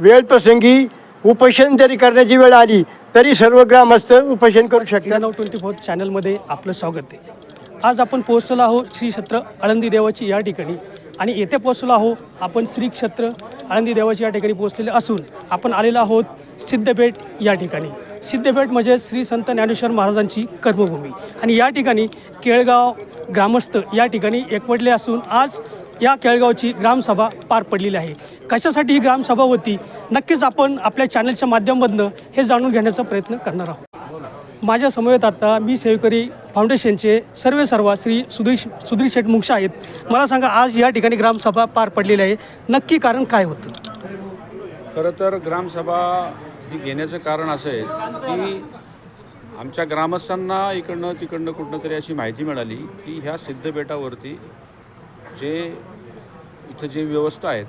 वेळ प्रसंगी उपोषण जरी करण्याची वेळ आली तरी सर्व ग्रामस्थ उपोषण करू शकतात नऊ ट्वेंटी फोर चॅनलमध्ये आपलं स्वागत आहे. आज आपण पोहोचलो आहोत श्री क्षेत्र आळंदी देवाची या ठिकाणी. आणि येथे पोहोचलो आहोत आपण श्री क्षेत्र आळंदी देवाची या ठिकाणी पोहोचलेले असून आपण आलेलो आहोत सिद्धपेठ या ठिकाणी. सिद्धपेठ म्हणजे श्री संत ज्ञानेश्वर महाराजांची कर्मभूमी. आणि या ठिकाणी केळगाव ग्रामस्थ या ठिकाणी एकवटले असून आज या केळगावची ग्रामसभा पार पडलेली आहे. कशासाठी ही ग्रामसभा होती? नक्कीच आपण आपल्या चॅनलच्या माध्यमामधनं हे जाणून घेण्याचा प्रयत्न करणार आहोत. माझ्या समवेत आता मी सेवेकरी फाउंडेशनचे सर्वे सर्वा श्री सुधीर सुधीर शेठ मुंगशा आहेत. मला सांगा आज या ठिकाणी ग्रामसभा पार पडलेली आहे. नक्की कारण काय होतं? खरं तर ग्रामसभा ही घेण्याचं कारण असं आहे की आमच्या ग्रामस्थांना इकडनं तिकडनं कुठनं तरी अशी माहिती मिळाली की ह्या सिद्धबेटावरती जे इथं जे व्यवस्था आहेत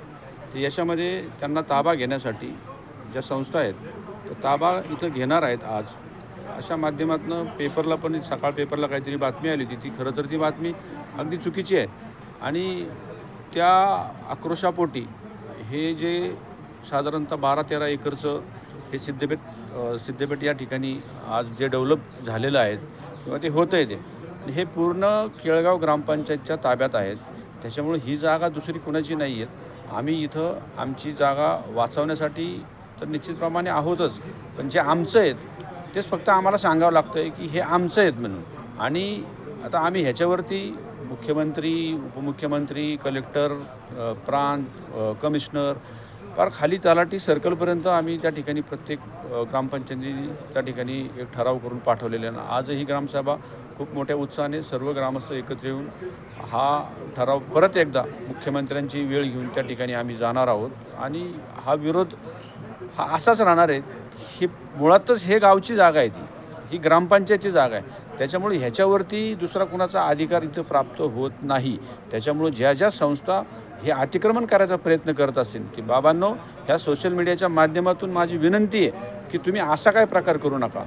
ते याच्यामध्ये त्यांना ताबा घेण्यासाठी ज्या संस्था आहेत तर ताबा इथं घेणार आहेत आज. अशा माध्यमातून पेपरला पण सकाळ पेपरला काहीतरी बातमी आली होती ती खरं तर ती बातमी अगदी चुकीची आहे. आणि त्या आक्रोशापोटी हे जे साधारणतः बारा तेरा एकरचं हे सिद्धपेठ सिद्धपेठ या ठिकाणी आज जे डेव्हलप झालेलं आहे किंवा ते होतं आहे ते. हे पूर्ण केळगाव ग्रामपंचायतच्या ताब्यात आहेत. त्याच्यामुळे ही जागा दुसरी कुणाची नाही आहेत आम्ही इथं आमची जागा वाचवण्यासाठी तर निश्चितप्रमाणे आहोतच. पण जे आमचं आहेत तेच फक्त आम्हाला सांगावं लागतं आहे की हे आमचं आहेत म्हणून. आणि आता आम्ही ह्याच्यावरती मुख्यमंत्री उपमुख्यमंत्री कलेक्टर प्रांत कमिशनर फार खाली तलाठी सर्कलपर्यंत आम्ही त्या ठिकाणी प्रत्येक ग्रामपंचायतीने त्या ठिकाणी एक ठराव करून पाठवलेले आहे. आजही ही ग्रामसभा खूप मोठ्या उत्साहाने सर्व ग्रामस्थ एकत्र येऊन हा ठराव परत एकदा मुख्यमंत्र्यांची वेळ घेऊन त्या ठिकाणी आम्ही जाणार आहोत. आणि हा विरोध हा असाच राहणार आहे. ही मुळातच हे गावची जागा आहे ती. ही ग्रामपंचायतची जागा आहे. त्याच्यामुळे ह्याच्यावरती दुसरा कुणाचा अधिकार इथं प्राप्त होत नाही. त्याच्यामुळं ज्या ज्या संस्था हे अतिक्रमण करायचा प्रयत्न करत असतील की बाबांनो ह्या सोशल मीडियाच्या माध्यमातून माझी विनंती आहे की तुम्ही असा काय प्रकार करू नका.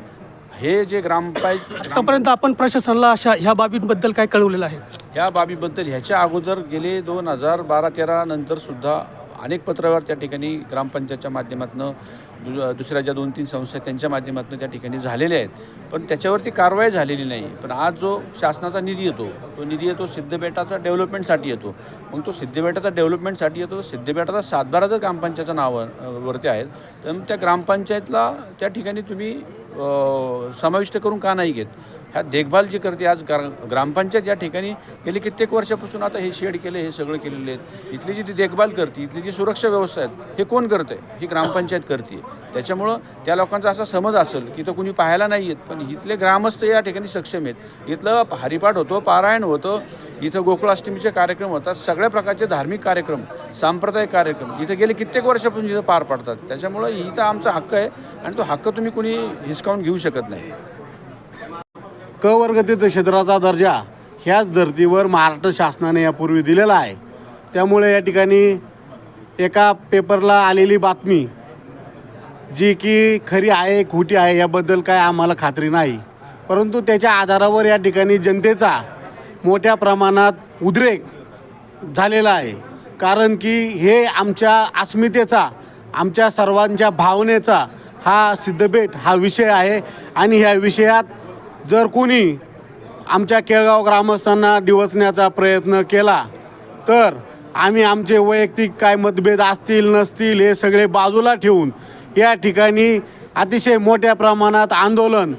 हे जे ग्रामपंचायत आतापर्यंत आपण प्रशासनाला अशा ह्या बाबींबद्दल काय कळवलेलं आहे? ह्या बाबीबद्दल ह्याच्या अगोदर गेले दोन हजार बारा तेरा नंतर सुद्धा अनेक पत्रावर त्या ठिकाणी ग्रामपंचायतच्या माध्यमातून दु दुसऱ्या ज्या दोन तीन संस्था त्यांच्या माध्यमातून त्या ठिकाणी झालेल्या आहेत. पण त्याच्यावरती कारवाई झालेली नाही. पण आज जो शासनाचा निधी येतो तो निधी येतो सिद्धबेटाचा डेव्हलपमेंटसाठी येतो. मग तो सिद्धबेटाचा डेव्हलपमेंटसाठी येतो सिद्धबेटाचा सातबारा जर ग्रामपंचायतच्या नावावर वरती आहेत तर त्या ग्रामपंचायतला त्या ठिकाणी तुम्ही समाविष्ट करून का नाही घेत? ह्या देखभाल जी करते आज ग्रा ग्रामपंचायत या ठिकाणी गेली कित्येक वर्षापासून आता हे शेड केले हे सगळं केलेले आहेत. इथली जी ती देखभाल करते इथली जी सुरक्षा व्यवस्था आहेत हे कोण करतं आहे ही ग्रामपंचायत करते. त्याच्यामुळं त्या लोकांचा असा समज असेल की तो कुणी पाहायला नाही येत पण इथले ग्रामस्थ या ठिकाणी सक्षम आहेत. इथलं हरिपाठ होतो पारायण होतं इथं गोकुळाष्टमीचे कार्यक्रम होतात सगळ्या प्रकारचे धार्मिक कार्यक्रम सांप्रदायिक कार्यक्रम इथं गेले कित्येक वर्षापासून इथं पार पाडतात. त्याच्यामुळं इथं आमचा हक्क आहे आणि तो हक्क तुम्ही कुणी हिसकावून घेऊ शकत नाही. क वर्गतीत क्षेत्राचा दर्जा ह्याच धर्तीवर महाराष्ट्र शासनाने यापूर्वी दिलेला आहे. त्यामुळे या ठिकाणी एका पेपरला आलेली बातमी जी की खरी आहे खोटी आहे याबद्दल काय आम्हाला खात्री नाही. परंतु त्याच्या आधारावर या ठिकाणी जनतेचा मोठ्या प्रमाणात उद्रेक झालेला आहे. कारण की हे आमच्या अस्मितेचा आमच्या सर्वांच्या भावनेचा हा सिद्धबेट हा विषय आहे. आणि ह्या विषयात जर कोणी आमच्या केळगाव ग्रामस्थांना डिवचण्याचा प्रयत्न केला तर आम्ही आमचे वैयक्तिक काय मतभेद असतील नसतील हे सगळे बाजूला ठेवून या ठिकाणी अतिशय मोठ्या प्रमाणात आंदोलन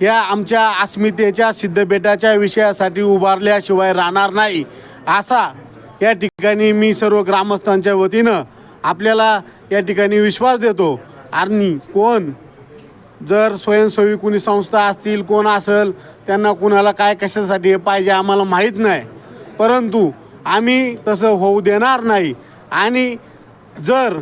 या आमच्या अस्मितेच्या सिद्धबेटाच्या विषयासाठी उभारल्याशिवाय राहणार नाही असा या ठिकाणी मी सर्व ग्रामस्थांच्या वतीनं आपल्याला या ठिकाणी विश्वास देतो. आणि कोण जर स्वयंसेवी कुणी संस्था असतील कोण असेल त्यांना कुणाला काय कशासाठी पाहिजे आम्हाला माहीत नाही. परंतु आम्ही तसं होऊ देणार नाही. आणि जर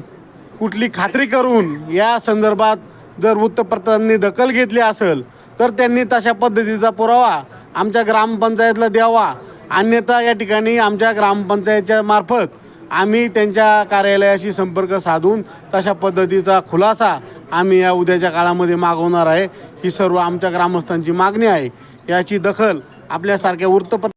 कुठली खात्री करून या संदर्भात जर वृत्तपत्रांनी दखल घेतली असेल तर त्यांनी तशा पद्धतीचा पुरावा आमच्या ग्रामपंचायतला द्यावा. अन्यथा या ठिकाणी आमच्या ग्रामपंचायतच्या मार्फत आम्ही त्यांच्या कार्यालयाशी संपर्क साधून तशा पद्धतीचा खुलासा आम्ही या उद्याच्या काळामध्ये मागवणार आहे. ही सर्व आमच्या ग्रामस्थांची मागणी आहे. याची दखल आपल्यासारख्या वृत्तपत्र